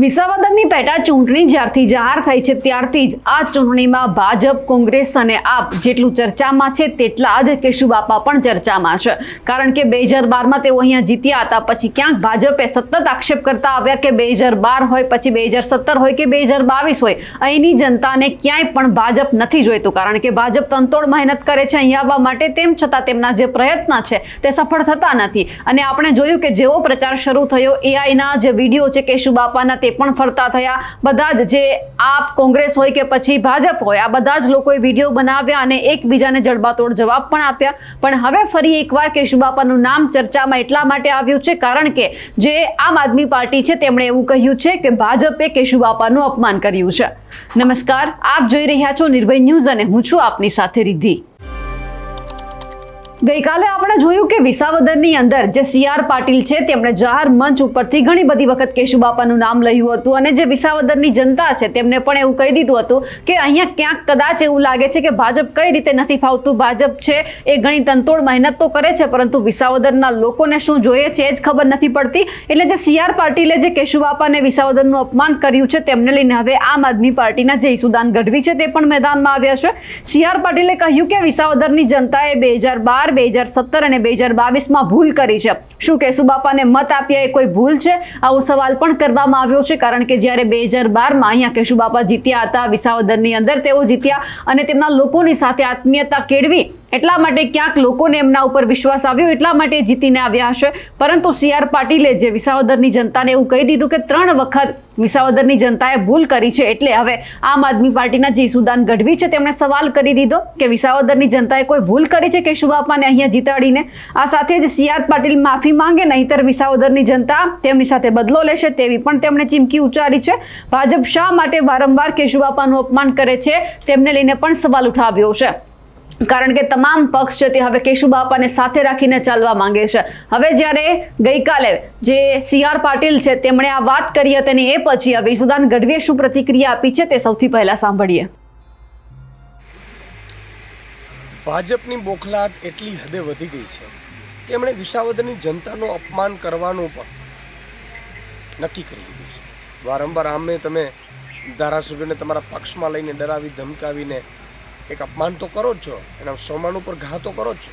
વિસાવદરની પેટા ચૂંટણી જ્યારથી જાહેર થઈ છે, ત્યારથી જ આ ચૂંટણીમાં ભાજપ, કોંગ્રેસ અને આપ જેટલું ચર્ચામાં છે, તેટલા જ કેશુબાપા પણ ચર્ચામાં છે. કારણ કે બે હજાર બારમાં તેઓ અહીંયા જીત્યા હતા, પછી ક્યાંક ભાજપે સતત આક્ષેપ કરતા આવ્યા કે બે હજાર બાર હોય, પછી બે હજાર સત્તર હોય કે બે હજાર બાવીસ હોય, અહીંની જનતાને ક્યાંય પણ ભાજપ નથી જોઈતું. કારણ કે ભાજપ તંતોડ મહેનત કરે છે અહીંયા આવવા માટે, તેમ છતાં તેમના જે પ્રયત્ન છે, તે સફળ થતા નથી. અને આપણે જોયું કે જેવો પ્રચાર શરૂ થયો એઆઈના જે વીડિયો છે, કેશુબાપાના તે પણ ફરતા થયા. બધા જ જે આપ કોંગ્રેસ હોય કે પછી ભાજપ હોય, આ બધા જ લોકોએ વીડિયો બનાવ્યા અને એકબીજાને જડબાતોડ જવાબ પણ આપ્યા. પણ હવે ફરી એકવાર કેશુબાપાનું નામ ચર્ચામાં એટલા માટે આવ્યું છે, કારણ કે જે આમ આદમી પાર્ટી છે, તેમણે એવું કહ્યું છે કે ભાજપે કેશુબાપાનું અપમાન કર્યું છે. નમસ્કાર, આપ જોઈ રહ્યા છો નિર્ભય ન્યૂઝ અને હું છું આપની સાથે રિદ્ધિ. ગઈકાલે આપણે જોયું કે વિસાવદરની અંદર જે સી આર પાટીલ છે, તેમણે જાહેર મંચ ઉપરથી ઘણી બધી વખત કેશુબાપાનું નામ લખ્યું હતું અને જે વિસાવદરની જનતા છે, તેમને પણ એવું કહી દીધું હતું કે અહીંયા ક્યાંક કદાચ એવું લાગે છે કે ભાજપ કઈ રીતે નથી ફાવતું. ભાજપ છે, એ ઘણી તંતોડ મહેનત તો કરે છે, પરંતુ વિસાવદરના લોકોને શું જોઈએ છે, એ જ ખબર નથી પડતી. એટલે જે સી આર પાટીલે જે કેશુબાપાને વિસાવદરનું અપમાન કર્યું છે, તેમને લઈને હવે આમ આદમી પાર્ટીના જે ઈસુદાન ગઢવી છે, તે પણ મેદાનમાં આવ્યા છે. સી આર પાટીલે કહ્યું કે વિસાવદરની જનતાએ બે હજાર બાર બે હજાર સત્તર અને બે હજાર બાવીસમાં ભૂલ કરી છે. શું કેશુબાપાને મત આપ્યા એ કોઈ ભૂલ છે? આવો સવાલ પણ કરવામાં આવ્યો છે, કારણ કે જ્યારે બે હજાર બારમાં અહીંયા કેશુબાપા જીત્યા હતા, વિસાવદરની અંદર તેઓ જીત્યા અને તેમના લોકોની સાથે આત્મીયતા કેળવી એટલા માટે ક્યાંક લોકોને એમના ઉપર વિશ્વાસ આવ્યો, એટલા માટે જીતીને આવ્યા હશે. પરંતુ સી આર પાટીલે જે વિસાવદરની જનતાને એવું કહી દીધું કે ત્રણ વખત વિસાવદરની જનતાએ ભૂલ કરી છે, એટલે હવે આમ આદમી પાર્ટીના જે ઈસુદાન ગઢવી છે, તેમણે સવાલ કરી દીધો કે વિસાવદરની જનતાએ કોઈ ભૂલ કરી છે કેશુબાપાને અહીંયા જીતાડીને? આ સાથે જ સી આર પાટીલ માફી માંગે, નહીતર વિસાવદરની જનતા તેમની સાથે બદલો લેશે તેવી પણ તેમણે ચીમકી ઉચ્ચારી છે. ભાજપ શા માટે વારંવાર કેશુબાપાનું અપમાન કરે છે, તેમને લઈને પણ સવાલ ઉઠાવ્યો છે. કારણ કે તમામ પક્ષ છે તે હવે કેશુબાપાને સાથે રાખીને ચાલવા માંગે છે. હવે જ્યારે ગઈકાલે જે સી આર પાટીલ છે, તેમણે આ વાત કરી હતી એ પછી હવે ઈશુદાન ગઢવીએ શું પ્રતિક્રિયા આપી છે તે સૌથી પહેલા સાંભળીએ. ભાજપની બોખલાટ એટલી હદે વધી ગઈ છે કે એમણે વિસાવદરની જનતાનું અપમાન કરવાનું પણ નક્કી કરી લીધું છે. વારંવાર આમે તમે ધારાસભ્યોને તમારા પક્ષમાં લઈને ડરાવી, ધમકાવીને એક અપમાન તો કરો જ છો એના સોમાન ઉપર ઘા તો કરો જ છો.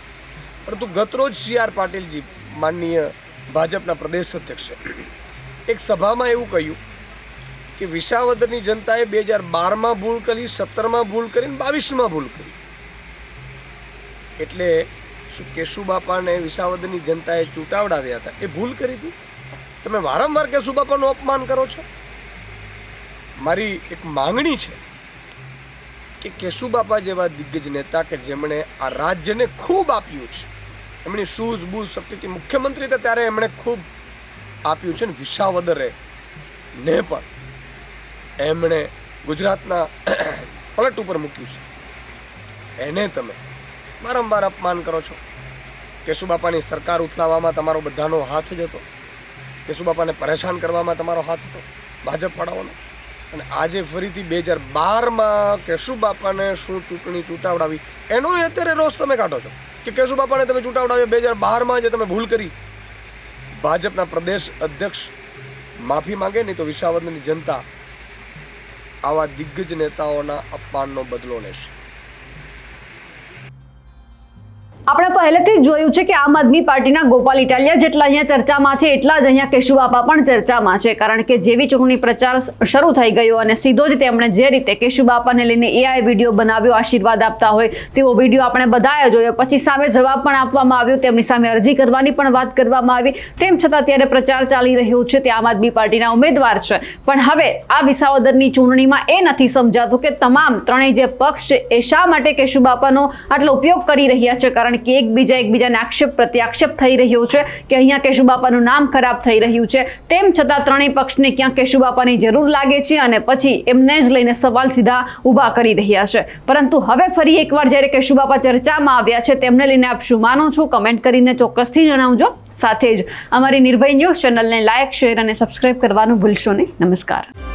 પરંતુ ગતરોજ સી આર પાટીલજી, માનનીય ભાજપના પ્રદેશ અધ્યક્ષે, એક સભામાં એવું કહ્યું કે વિસાવદરની જનતાએ બે હજાર બારમાં ભૂલ કરી, સત્તરમાં ભૂલ કરીને બાવીસમાં ભૂલ કરી. એટલે શું કેશુબાપાને વિસાવદરની જનતાએ ચૂંટાવડાવ્યા હતા? એ ભૂલ કરી હતી? તમે વારંવાર કેશુબાપાનું અપમાન કરો છો? મારી એક માંગણી છે કે કેશુબાપા જેવા દિગ્ગજ નેતા કે જેમણે આ રાજ્યને ખૂબ આપ્યું છે. એમની શૂઝ, બૂઝ શક્તિથી મુખ્યમંત્રી હતા ત્યારે એમણે ખૂબ આપ્યું છે ને વિશાવદરે ને પણ. એમણે ગુજરાતના પલટ ઉપર મૂક્યું છે. એને તમે વારંવાર અપમાન કરો છો. કેશુબાપાની સરકાર ઉથલાવવામાં તમારો બધાનો હાથ જ હતો. કેશુબાપાને પરેશાન કરવામાં તમારો હાથ હતો. ભાજપ પાડવાનો અને આજે ફરીથી બે હજાર બારમાં કેશુબાપાને શું ચૂંટણી ચૂંટાવડાવી? એનો અત્યારે રોષ તમે કાઢો છો કે કેશુબાપાને તમે ચૂંટાવડાવ્યો બે હજાર બારમાં જે તમે ભૂલ કરી. ભાજપના પ્રદેશ અધ્યક્ષ માફી માંગે નહીં તો વિસાવદરની જનતા આવા દિગ્ગજ નેતાઓના અપમાનનો બદલો લેશે. આપણે પહેલેથી જ જોયું છે કે આમ આદમી પાર્ટીના ગોપાલ ઇટાલિયા જેટલા અહીંયા ચર્ચામાં છે, એટલા જ અહીંયા કેશુબાપા પણ ચર્ચામાં છે. કારણ કે જેવી ચૂંટણી પ્રચાર શરૂ થઈ ગયો અને સીધો જ તેમણે જે રીતે કેશુબાપાને લઈને એઆઈ વીડિયો બનાવ્યો, આશીર્વાદ આપતા હોય, તેવો વીડિયો આપણે બધાએ જોયો. પછી સામે જવાબ પણ આપવામાં આવ્યો, તેમની સામે અરજી કરવાની પણ વાત કરવામાં આવી. તેમ છતાં ત્યારે પ્રચાર ચાલી રહ્યો છે તે આમ આદમી પાર્ટીના ઉમેદવાર છે. પણ હવે આ વિસાવદરની ચૂંટણીમાં એ નથી સમજાતું કે તમામ ત્રણેય જે પક્ષ છે, એ શા માટે કેશુબાપાનો આટલો ઉપયોગ કરી રહ્યા છે? કારણ કે એકબીજા એકબીજાને આક્ષેપ પ્રત્યાક્ષેપ થઈ રહ્યો છે કે અહીંયા કેશુબાપાનું નામ ખરાબ થઈ રહ્યું છે. તેમ છતાં ત્રણેય પક્ષને ક્યાં કેશુબાપાની જરૂર લાગે છે અને પછી એમને જ લઈને સવાલ સીધા ઊભા કરી રહ્યા છે. પરંતુ હવે ફરી એકવાર જ્યારે કેશુબાપા ચર્ચામાં આવ્યા છે, તેમને લઈને આપ શું માનો છો? કમેન્ટ કરીને ચોક્કસથી જણાવજો. સાથે જ અમારી નિર્ભય ન્યૂઝ ચેનલને લાઇક શેર અને સબસ્ક્રાઇબ કરવાનું ભૂલશો નહીં. નમસ્કાર.